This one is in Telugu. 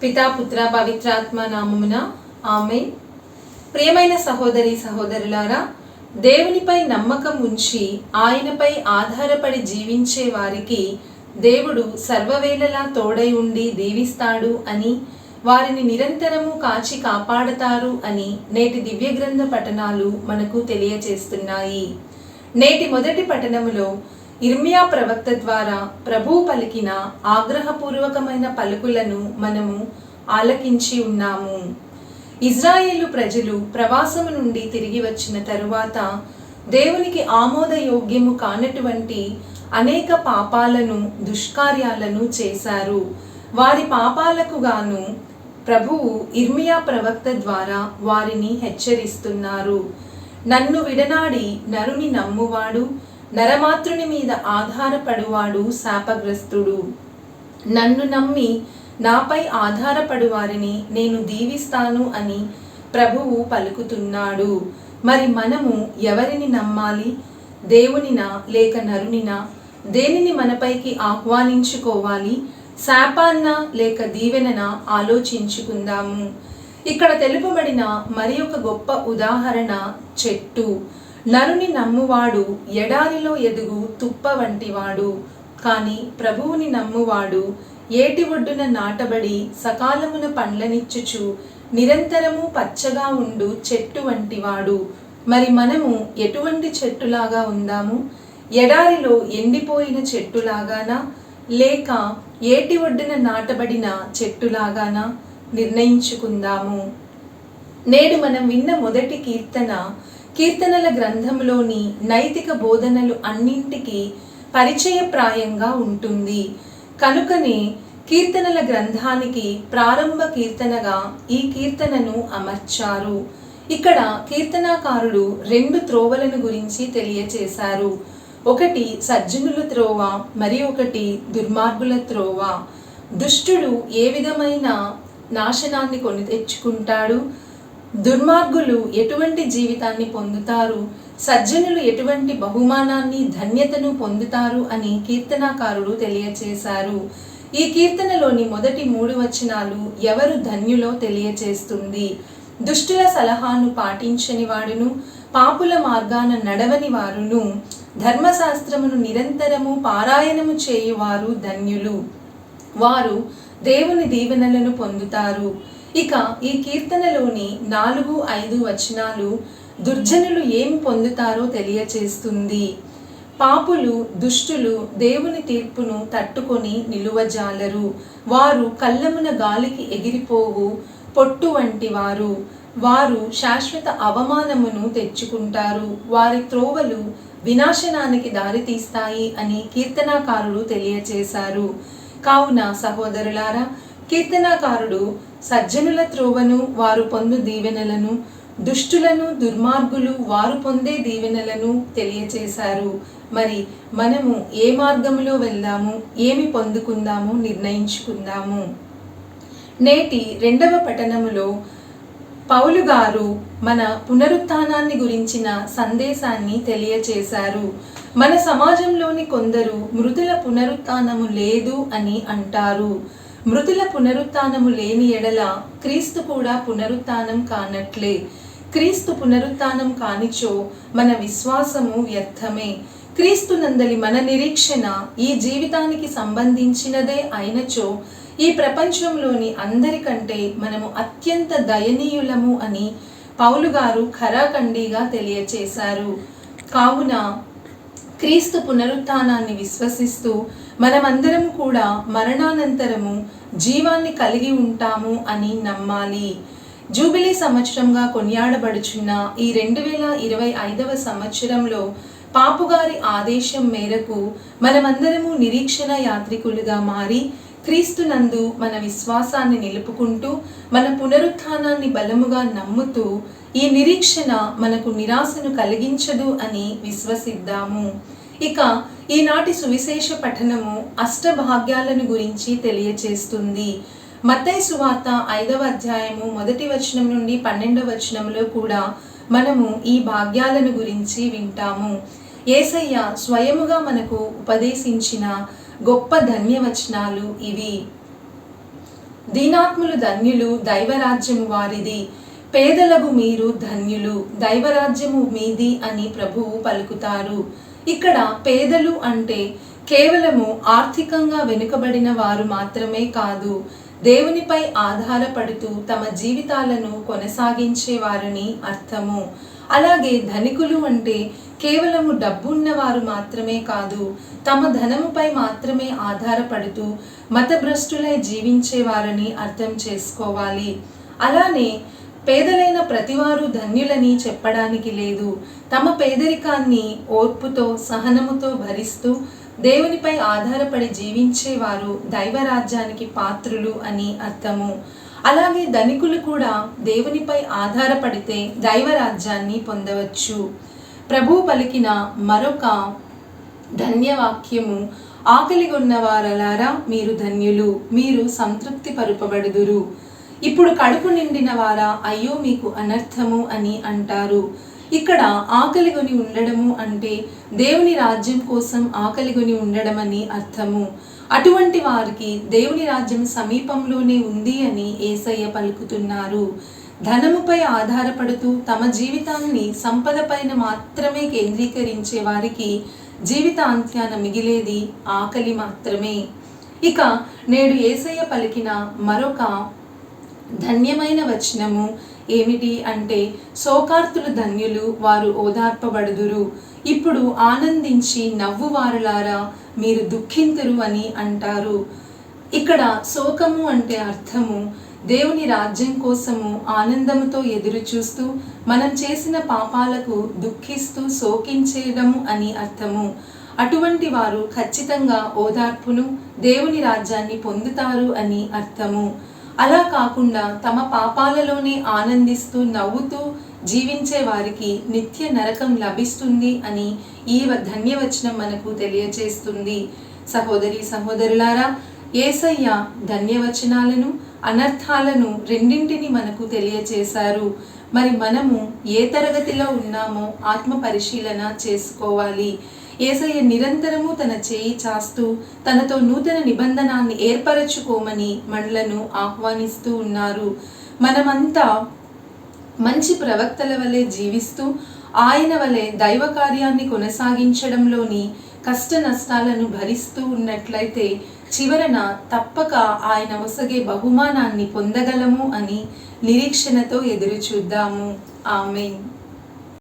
పితా పుత్ర పవిత్రాత్మ నామమున ఆమె ప్రియమైన సహోదరి సహోదరులారా దేవునిపై నమ్మకం ఉంచి ఆయనపై ఆధారపడి జీవించే వారికి దేవుడు సర్వవేళలా తోడై ఉండి దీవిస్తాడు అని వారిని నిరంతరము కాచి కాపాడతారు అని నేటి దివ్యగ్రంథ పఠనాలు మనకు తెలియచేస్తున్నాయి. నేటి మొదటి పఠనములో ఇర్మియా ప్రవక్త ద్వారా ప్రభువు పలికిన ఆగ్రహపూర్వకమైన పలుకులను మనము ఆలకించి ఉన్నాము. ఇజ్రాయేలు ప్రజలు ప్రవాసము నుండి తిరిగి వచ్చిన తరువాత దేవునికి ఆమోదయోగ్యము కానటువంటి అనేక పాపాలను దుష్కార్యాలను చేశారు. వారి పాపాలకు గాను ప్రభువు ఇర్మియా ప్రవక్త ద్వారా వారిని హెచ్చరిస్తున్నారు. నన్ను విడనాడి నరుని నమ్మువాడు నరమాతృని మీద ఆధారపడువాడు శాపగ్రస్తుడు. నన్ను నమ్మి నాపై ఆధారపడు వారిని నేను దీవిస్తాను అని ప్రభువు పలుకుతున్నాడు. మరి మనము ఎవరిని నమ్మాలి? దేవునినా లేక నరునినా? దేనిని మనపైకి ఆహ్వానించుకోవాలి? శాపాన్న లేక దీవెనన ఆలోచించుకుందాము. ఇక్కడ తెలుపబడిన మరి ఒక గొప్ప ఉదాహరణ చెట్టు. నరుని నమ్మువాడు ఎడారిలో ఎదుగు తుప్ప వంటివాడు. కానీ ప్రభువుని నమ్మువాడు ఏటి ఒడ్డున నాటబడి సకాలమున పండ్లనిచ్చుచు నిరంతరము పచ్చగా ఉండు చెట్టు వంటివాడు. మరి మనము ఎటువంటి చెట్టులాగా ఉందాము? ఎడారిలో ఎండిపోయిన చెట్టులాగానా? లేక ఏటి ఒడ్డున నాటబడిన చెట్టులాగానా? నిర్ణయించుకుందాము. నేడు మనం విన్న మొదటి కీర్తన కీర్తనల గ్రంథంలోని నైతిక బోధనలు అన్నింటికి పరిచయప్రాయంగా ఉంటుంది. కనుకనే కీర్తనల గ్రంథానికి ప్రారంభ కీర్తనగా ఈ కీర్తనను అమర్చారు. ఇక్కడ కీర్తనాకారుడు రెండు త్రోవలను గురించి తెలియచేశారు. ఒకటి సజ్జనుల త్రోవ మరి ఒకటి దుర్మార్గుల త్రోవ. దుష్టుడు ఏ విధమైన నాశనాన్ని కొని తెచ్చుకుంటాడు? దుర్మార్గులు ఎటువంటి జీవితాన్ని పొందుతారు? సజ్జనులు ఎటువంటి బహుమానాన్ని ధన్యతను పొందుతారు అని కీర్తనాకారుడు తెలియచేశారు. ఈ కీర్తనలోని మొదటి మూడు వచనాలు ఎవరు ధన్యులో తెలియచేస్తుంది? దుష్టుల సలహాను పాటించని వాడును పాపుల మార్గాన నడవని వారును ధర్మశాస్త్రమును నిరంతరము పారాయణము చేయువారు ధన్యులు. వారు దేవుని దీవెనలను పొందుతారు. ఇక ఈ కీర్తనలోని నాలుగు ఐదు వచనాలు దుర్జనులు ఏం పొందుతారో తెలియచేస్తుంది. పాపులు దుష్టులు దేవుని తీర్పును తట్టుకొని నిలువజాలరు. వారు కళ్ళమున గాలికి ఎగిరిపోవు పొట్టు వంటి వారు. వారు శాశ్వత అవమానమును తెచ్చుకుంటారు. వారి త్రోవలు వినాశనానికి దారితీస్తాయి అని కీర్తనాకారులు తెలియచేశారు. కావున సహోదరులారా కీర్తనాకారుడు సజ్జనుల త్రోవను వారు పొందు దీవెనలను దుష్టులను దుర్మార్గులు వారు పొందే దీవెనలను తెలియచేశారు. మరి మనము ఏ మార్గంలో వెళ్దాము ఏమి పొందుకుందాము నిర్ణయించుకుందాము? నేటి రెండవ పఠనములో పౌలు గారు మన పునరుత్నాన్ని గురించిన సందేశాన్ని తెలియచేశారు. మన సమాజంలోని కొందరు మృతుల పునరుత్థానము లేదు అని అంటారు. మృతుల పునరుత్నము లేని ఎడల క్రీస్తు కూడా పునరుత్నం కానట్లే. క్రీస్తు పునరుత్నం కానిచో మన విశ్వాసము వ్యర్థమే. క్రీస్తు నందలి మన నిరీక్షణ ఈ జీవితానికి సంబంధించినదే అయినచో ఈ ప్రపంచంలోని అందరికంటే మనము అత్యంత దయనీయులము అని పౌలు గారు ఖరాఖండిగా తెలియచేశారు. కావున క్రీస్తు పునరుత్నాన్ని విశ్వసిస్తూ మనమందరం కూడా మరణానంతరము జీవాన్ని కలిగి ఉంటాము అని నమ్మాలి. జూబిలీ సంవత్సరంగా కొనియాడబడుచున్న ఈ రెండు వేల ఇరవై ఐదవ సంవత్సరంలో పాపుగారి ఆదేశం మేరకు మనమందరము నిరీక్షణ యాత్రికులుగా మారి క్రీస్తునందు మన విశ్వాసాన్ని నిలుపుకుంటూ మన పునరుత్థానాన్ని బలముగా నమ్ముతూ ఈ నిరీక్షణ మనకు నిరాశను కలిగించదు అని విశ్వసిద్దాము. ఇక ఈనాటి సువిశేష పఠనము అష్టభాగ్యాలను గురించి తెలియచేస్తుంది. మత్తయి సువార్త ఐదవ అధ్యాయము మొదటి వచనం నుండి పన్నెండవ వచనంలో కూడా మనము ఈ భాగ్యాలను గురించి వింటాము. ఏసయ్య స్వయముగా మనకు ఉపదేశించిన గొప్ప ధన్యవచనాలు ఇవి. దీనాత్ములు ధన్యులు దైవరాజ్యము వారిది. పేదలకు మీరు ధన్యులు దైవరాజ్యము మీది అని ప్రభువు పలుకుతారు. ఇక్కడ పేదలు అంటే కేవలము ఆర్థికంగా వెనుకబడిన వారు మాత్రమే కాదు దేవునిపై ఆధారపడుతూ తమ జీవితాలను కొనసాగించే వారిని అర్థము. అలాగే ధనికులు అంటే కేవలము డబ్బున్నవారు మాత్రమే కాదు తమ ధనముపై మాత్రమే ఆధారపడుతూ మతభ్రష్టులై జీవించేవారని అర్థం చేసుకోవాలి. అలానే పేదలైన ప్రతివారు ధన్యులని చెప్పడానికి లేదు. తమ పేదరికాన్ని ఓర్పుతో సహనముతో భరిస్తూ దేవునిపై ఆధారపడి జీవించేవారు దైవరాజ్యానికి పాత్రులు అని అర్థము. అలాగే ధనికులు కూడా దేవునిపై ఆధారపడితే దైవరాజ్యాన్ని పొందవచ్చు. ప్రభు పలికిన మరొక ధన్యవాక్యము ఆకలిగొన్న వారలారా మీరు ధన్యులు మీరు సంతృప్తి పరుపబడుదురు ఇప్పుడు కడుపు నిండిన వారా అయ్యో మీకు అనర్థము అని అంటారు. ఇక్కడ ఆకలిగొని ఉండడము అంటే దేవుని రాజ్యం కోసం ఆకలిగొని ఉండడం అని అర్థము. అటువంటి వారికి దేవుని రాజ్యం సమీపంలోనే ఉంది అని ఏసయ్య పలుకుతున్నారు. ధనముపై ఆధారపడుతూ తమ జీవితాన్ని సంపద పైన మాత్రమే కేంద్రీకరించే వారికి జీవితాంత్యాన మిగిలేది ఆకలి మాత్రమే. ఇక నేడు ఏసయ్య పలికిన మరొక ధన్యమైన వచనము ఏమిటి అంటే శోకార్తులు ధన్యులు వారు ఓదార్పబడుదురు. ఇప్పుడు ఆనందించి నవ్వువారులారా మీరు దుఃఖింతురు అని అంటారు. ఇక్కడ శోకము అంటే అర్థము దేవుని రాజ్యం కోసము ఆనందముతో ఎదురు చూస్తూ మనం చేసిన పాపాలకు దుఃఖిస్తూ శోకించేయడము అని అర్థము. అటువంటి వారు ఖచ్చితంగా ఓదార్పును దేవుని రాజ్యాన్ని పొందుతారు అని అర్థము. అలా కాకుండా తమ పాపాలలోనే ఆనందిస్తూ నవ్వుతూ జీవించే వారికి నిత్య నరకం లభిస్తుంది అని ఈ ధన్యవచనం మనకు తెలియచేస్తుంది. సహోదరి సహోదరులారా ఏసయ్య ధన్యవచనాలను అనర్థాలను రెండింటిని మనకు తెలియచేశారు. మరి మనము ఏ తరగతిలో ఉన్నామో ఆత్మ పరిశీలన చేసుకోవాలి. ఏసయ్య నిరంతరము తన చేయి చాస్తూ తనతో నూతన నిబంధనాన్ని ఏర్పరచుకోమని మనలను ఆహ్వానిస్తూ ఉన్నారు. మనమంతా మంచి ప్రవక్తల వలె జీవిస్తూ ఆయన వలె దైవ కార్యాన్ని కొనసాగించడంలోని కష్ట నష్టాలను భరిస్తూ ఉన్నట్లయితే చివరన తప్పక ఆయన ఒసగే బహుమానాన్ని పొందగలము అని నిరీక్షణతో ఎదురు చూద్దాము ఆమెన్.